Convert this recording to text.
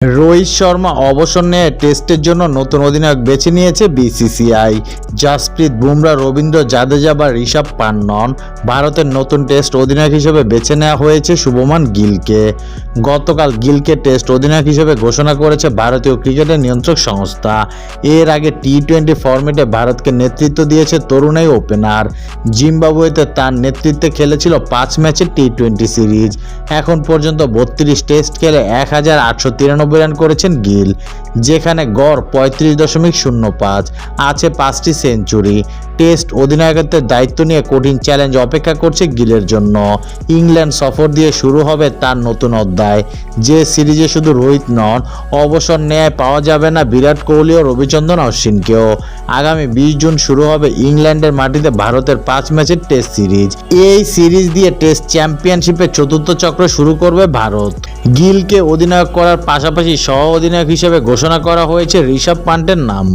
jour Rohit Sharma অবসর নিয়ে টেস্টের জন্য নতুন অধিনায়ক বেছে নিয়েছে বিসিসিআই। জাসপ্রীত বুমরা, রবীন্দ্র জাদেজা বা ঋষভ পান্নন ভারতের নতুন টেস্ট অধিনায়ক হিসেবে বেছে নেওয়া হয়েছে শুভমান গিলকে। গতকাল গিলকে টেস্ট অধিনায়ক হিসেবে ঘোষণা করেছে ভারতীয় ক্রিকেটের নিয়ন্ত্রক সংস্থা। এর আগে টি টোয়েন্টি ফরম্যাটে ভারতকে নেতৃত্ব দিয়েছে তরুণাই ওপেনার। জিম্বাবুয়েতে তার নেতৃত্বে খেলেছিল পাঁচ ম্যাচের টি টোয়েন্টি সিরিজ। এখন পর্যন্ত বত্রিশ টেস্ট খেলে এক হাজার আটশো তিরানব্বই রান করেছেন গিল, যেখানে গড় পঁয়ত্রিশ দশমিক শূন্য পাঁচ, আছে পাঁচটি সেঞ্চুরি। টেস্ট অধিনায়কত্বের দায়িত্ব নিয়ে কঠিন চ্যালেঞ্জ অপেক্ষা করছে গিলের জন্য। ইংল্যান্ড সফর দিয়ে শুরু হবে তার নতুন অধ্যায়। যে সিরিজে শুধু রোহিত নন, অবসর নেয় পাওয়া যাবে না বিরাট কোহলি ও রবিচন্দ্রন অশ্বিনকেও। আগামী বিশ জুন শুরু হবে ইংল্যান্ডের মাটিতে ভারতের পাঁচ ম্যাচের টেস্ট সিরিজ। এই সিরিজ দিয়ে টেস্ট চ্যাম্পিয়নশিপের চতুর্থ চক্র শুরু করবে ভারত। গিলকে অধিনায়ক করার পাশাপাশি সহ অধিনায়ক হিসেবে ঘোষণা করা হয়েছে ঋষভ পান্টের নাম।